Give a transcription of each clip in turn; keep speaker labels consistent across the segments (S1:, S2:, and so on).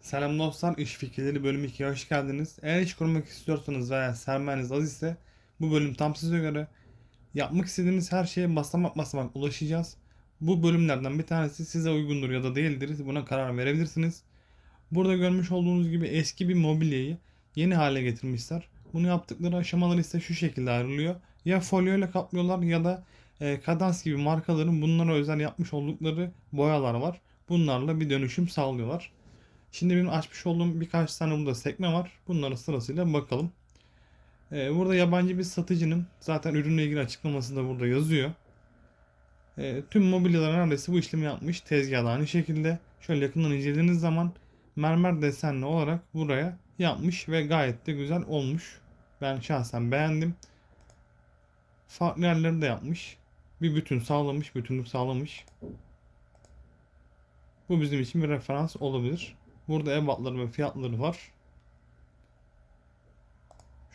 S1: Selam dostlar, İş Fikirleri bölüm 2'ye hoş geldiniz. Eğer iş kurmak istiyorsanız veya sermayeniz az ise bu bölüm tam size göre. Yapmak istediğiniz her şeye basamak basamak ulaşacağız. Bu bölümlerden bir tanesi size uygundur ya da değildir. Buna karar verebilirsiniz. Burada görmüş olduğunuz gibi eski bir mobilyayı yeni hale getirmişler. Bunu yaptıkları aşamalar ise şu şekilde ayrılıyor. Ya folyo ile kaplıyorlar ya da e, Kadans gibi markaların bunlara özel yapmış oldukları boyalar var. Bunlarla bir dönüşüm sağlıyorlar. Şimdi benim açmış olduğum birkaç tane burada sekme var. Bunlara sırasıyla bakalım. Ee, burada yabancı bir satıcının zaten ürünle ilgili açıklaması da burada yazıyor. Ee, tüm mobilyalar neredeyse bu işlemi yapmış. Tezgah da aynı şekilde. Şöyle yakından incelediğiniz zaman mermer desenli olarak buraya yapmış ve gayet de güzel olmuş. Ben şahsen beğendim. Farklı yerleri de yapmış. Bir bütün sağlamış, bütünlük sağlamış. Bu bizim için bir referans olabilir. Burada ebatları ve fiyatları var.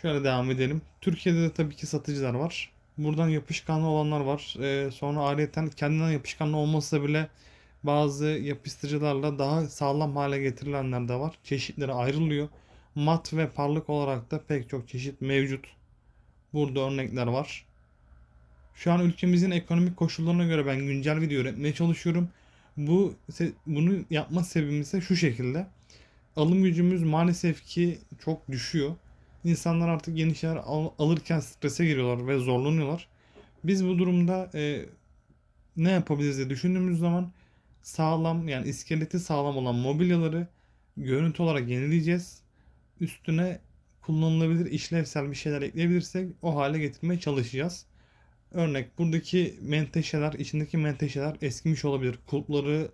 S1: Şöyle devam edelim. Türkiye'de de tabii ki satıcılar var. Buradan yapışkanlı olanlar var. Ee, sonra ayrıyeten kendinden yapışkanlı olmasa bile bazı yapıştırıcılarla daha sağlam hale getirilenler de var. Çeşitleri ayrılıyor. Mat ve parlak olarak da pek çok çeşit mevcut. Burada örnekler var. Şu an ülkemizin ekonomik koşullarına göre ben güncel video üretmeye çalışıyorum. Bu bunu yapma sebebim ise şu şekilde. Alım gücümüz maalesef ki çok düşüyor. İnsanlar artık yeni şeyler al- alırken strese giriyorlar ve zorlanıyorlar. Biz bu durumda e, ne yapabiliriz diye düşündüğümüz zaman sağlam yani iskeleti sağlam olan mobilyaları görüntü olarak yenileyeceğiz. Üstüne kullanılabilir işlevsel bir şeyler ekleyebilirsek o hale getirmeye çalışacağız. Örnek buradaki menteşeler, içindeki menteşeler eskimiş olabilir. Kulpları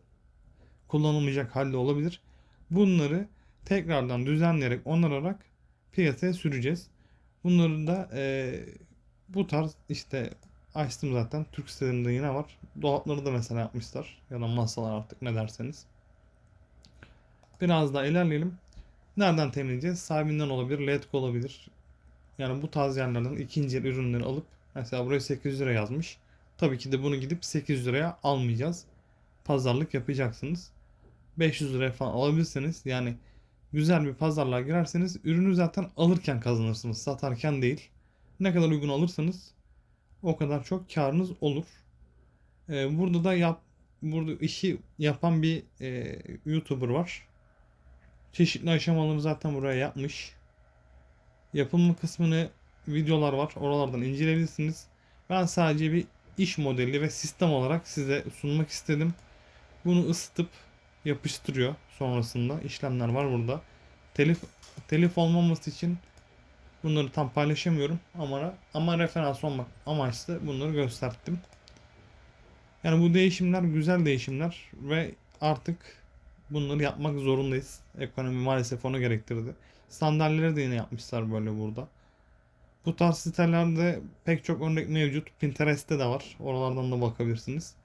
S1: kullanılmayacak halde olabilir. Bunları tekrardan düzenleyerek, onararak piyasaya süreceğiz. Bunları da e, bu tarz işte açtım zaten. Türk sitelerinde yine var. Dolapları da mesela yapmışlar. Ya da masalar artık ne derseniz. Biraz daha ilerleyelim. Nereden temin edeceğiz? Sahibinden olabilir, Letgo olabilir. Yani bu tarz yerlerden ikinci el ürünleri alıp Mesela buraya 800 lira yazmış. Tabii ki de bunu gidip 800 liraya almayacağız. Pazarlık yapacaksınız. 500 liraya falan alabilirseniz yani güzel bir pazarlığa girerseniz ürünü zaten alırken kazanırsınız. Satarken değil. Ne kadar uygun alırsanız o kadar çok karınız olur. Ee, burada da yap burada işi yapan bir e, YouTuber var. Çeşitli aşamaları zaten buraya yapmış. Yapımı kısmını videolar var. Oralardan inceleyebilirsiniz. Ben sadece bir iş modeli ve sistem olarak size sunmak istedim. Bunu ısıtıp yapıştırıyor sonrasında. işlemler var burada. Telif telif olmaması için bunları tam paylaşamıyorum ama ama referans olmak amaçlı bunları gösterdim. Yani bu değişimler güzel değişimler ve artık bunları yapmak zorundayız. Ekonomi maalesef onu gerektirdi. Sandalyeleri de yine yapmışlar böyle burada. Bu tarz sitelerde pek çok örnek mevcut. Pinterest'te de var. Oralardan da bakabilirsiniz.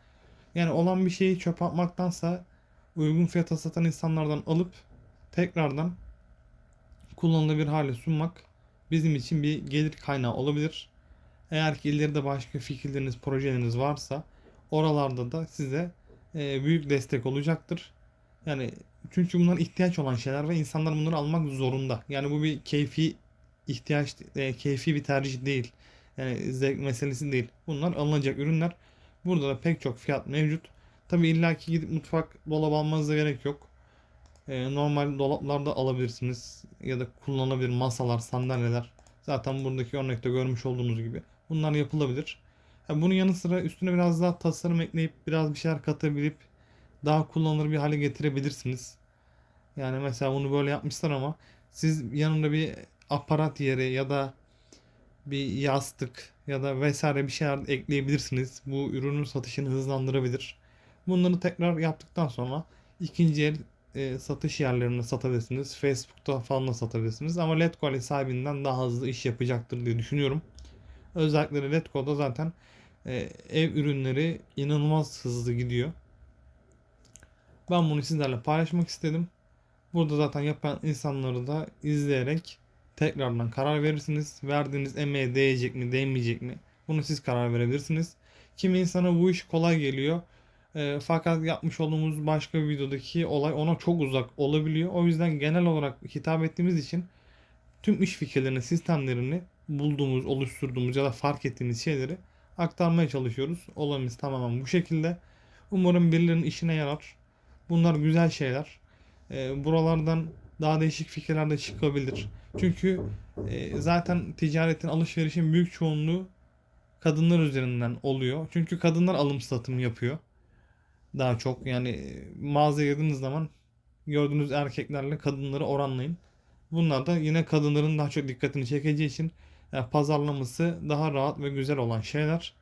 S1: Yani olan bir şeyi çöp atmaktansa uygun fiyata satan insanlardan alıp tekrardan kullanılabilir hale sunmak bizim için bir gelir kaynağı olabilir. Eğer ki ileride başka fikirleriniz, projeleriniz varsa oralarda da size e, büyük destek olacaktır. Yani çünkü bunlar ihtiyaç olan şeyler ve insanlar bunları almak zorunda. Yani bu bir keyfi ihtiyaç e, keyfi bir tercih değil. Yani zevk meselesi değil. Bunlar alınacak ürünler. Burada da pek çok fiyat mevcut. Tabi illaki gidip mutfak dolabı almanıza gerek yok. E, normal dolaplarda alabilirsiniz. Ya da kullanılabilir masalar, sandalyeler. Zaten buradaki örnekte görmüş olduğunuz gibi. Bunlar yapılabilir. Yani bunun yanı sıra üstüne biraz daha tasarım ekleyip biraz bir şeyler katabilip daha kullanılır bir hale getirebilirsiniz. Yani mesela bunu böyle yapmışlar ama siz yanında bir aparat yeri ya da bir yastık ya da vesaire bir şeyler ekleyebilirsiniz. Bu ürünün satışını hızlandırabilir. Bunları tekrar yaptıktan sonra ikinci el e, satış yerlerine satabilirsiniz. Facebook'ta falan da satabilirsiniz. Ama Letgo sahibinden daha hızlı iş yapacaktır diye düşünüyorum. Özellikle Letgo'da zaten e, ev ürünleri inanılmaz hızlı gidiyor. Ben bunu sizlerle paylaşmak istedim. Burada zaten yapan insanları da izleyerek tekrardan karar verirsiniz. Verdiğiniz emeğe değecek mi değmeyecek mi? Bunu siz karar verebilirsiniz. Kimi insana bu iş kolay geliyor. E, fakat yapmış olduğumuz başka bir videodaki olay ona çok uzak olabiliyor. O yüzden genel olarak hitap ettiğimiz için tüm iş fikirlerini, sistemlerini bulduğumuz, oluşturduğumuz ya da fark ettiğimiz şeyleri aktarmaya çalışıyoruz. Olayımız tamamen bu şekilde. Umarım birilerinin işine yarar. Bunlar güzel şeyler. E, buralardan daha değişik fikirler de çıkabilir. Çünkü e, zaten ticaretin, alışverişin büyük çoğunluğu kadınlar üzerinden oluyor. Çünkü kadınlar alım satım yapıyor. Daha çok yani e, mağazaya girdiğiniz zaman gördüğünüz erkeklerle kadınları oranlayın. Bunlar da yine kadınların daha çok dikkatini çekeceği için yani pazarlaması daha rahat ve güzel olan şeyler.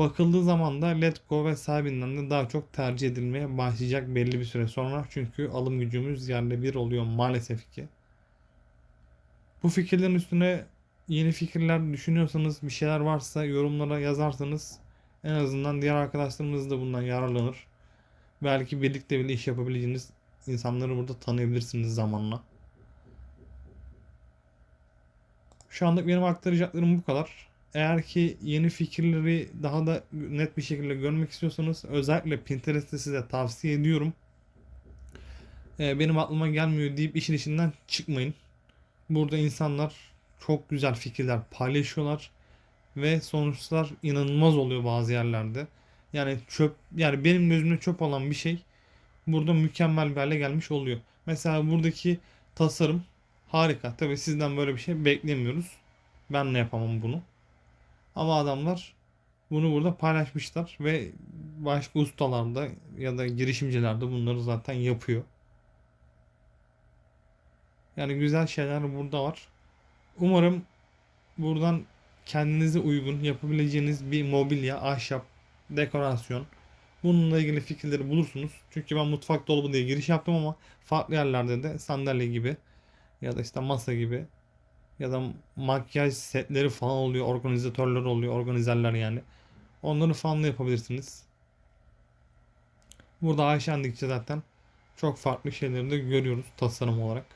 S1: Bakıldığı zaman da Letgo ve sahibinden de daha çok tercih edilmeye başlayacak belli bir süre sonra. Çünkü alım gücümüz yerle bir oluyor maalesef ki. Bu fikirlerin üstüne yeni fikirler düşünüyorsanız bir şeyler varsa yorumlara yazarsanız en azından diğer arkadaşlarımız da bundan yararlanır. Belki birlikte bile iş yapabileceğiniz insanları burada tanıyabilirsiniz zamanla. Şu anlık benim aktaracaklarım bu kadar. Eğer ki yeni fikirleri daha da net bir şekilde görmek istiyorsanız özellikle Pinterest'i size tavsiye ediyorum. Ee, benim aklıma gelmiyor deyip işin içinden çıkmayın. Burada insanlar çok güzel fikirler paylaşıyorlar ve sonuçlar inanılmaz oluyor bazı yerlerde. Yani çöp yani benim gözümde çöp olan bir şey burada mükemmel bir hale gelmiş oluyor. Mesela buradaki tasarım harika. Tabii sizden böyle bir şey beklemiyoruz. Ben de yapamam bunu. Ama adamlar bunu burada paylaşmışlar ve başka ustalar da ya da girişimciler de bunları zaten yapıyor. Yani güzel şeyler burada var. Umarım buradan kendinize uygun yapabileceğiniz bir mobilya, ahşap, dekorasyon bununla ilgili fikirleri bulursunuz. Çünkü ben mutfak dolabı diye giriş yaptım ama farklı yerlerde de sandalye gibi ya da işte masa gibi ya da makyaj setleri falan oluyor, organizatörler oluyor, organizerler yani. Onları falan da yapabilirsiniz. Burada aşağıdaki zaten çok farklı şeyleri de görüyoruz tasarım olarak.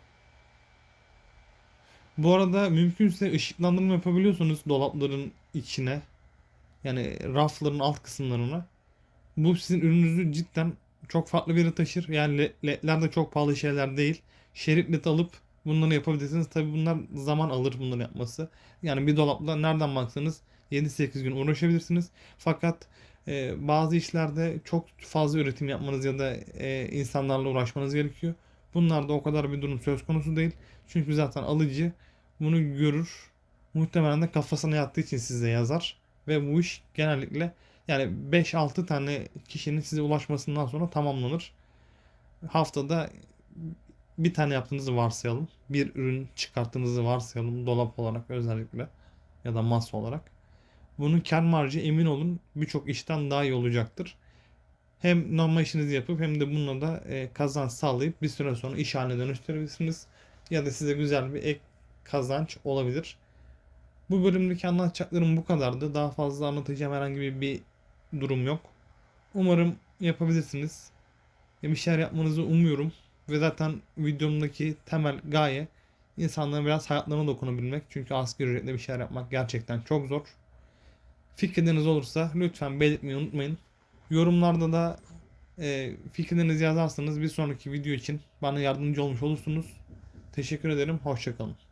S1: Bu arada mümkünse ışıklandırma yapabiliyorsunuz dolapların içine. Yani rafların alt kısımlarına. Bu sizin ürününüzü cidden çok farklı bir taşır. Yani ledler de çok pahalı şeyler değil. Şerit led alıp bunları yapabilirsiniz. Tabi bunlar zaman alır bunları yapması. Yani bir dolapla nereden baksanız 7-8 gün uğraşabilirsiniz. Fakat e, bazı işlerde çok fazla üretim yapmanız ya da e, insanlarla uğraşmanız gerekiyor. Bunlarda o kadar bir durum söz konusu değil. Çünkü zaten alıcı bunu görür. Muhtemelen de kafasına yattığı için size yazar. Ve bu iş genellikle yani 5-6 tane kişinin size ulaşmasından sonra tamamlanır. Haftada bir tane yaptığınızı varsayalım. Bir ürün çıkarttığınızı varsayalım. Dolap olarak özellikle ya da masa olarak. Bunun kar marjı emin olun birçok işten daha iyi olacaktır. Hem normal işinizi yapıp hem de bununla da e, kazanç sağlayıp bir süre sonra iş haline dönüştürebilirsiniz. Ya da size güzel bir ek kazanç olabilir. Bu bölümdeki anlatacaklarım bu kadardı. Daha fazla anlatacağım herhangi bir durum yok. Umarım yapabilirsiniz. Bir şeyler yapmanızı umuyorum. Ve zaten videomdaki temel gaye insanların biraz hayatlarına dokunabilmek. Çünkü asgari ücretle bir şeyler yapmak gerçekten çok zor. Fikirleriniz olursa lütfen belirtmeyi unutmayın. Yorumlarda da e, fikirlerinizi yazarsanız bir sonraki video için bana yardımcı olmuş olursunuz. Teşekkür ederim. Hoşçakalın.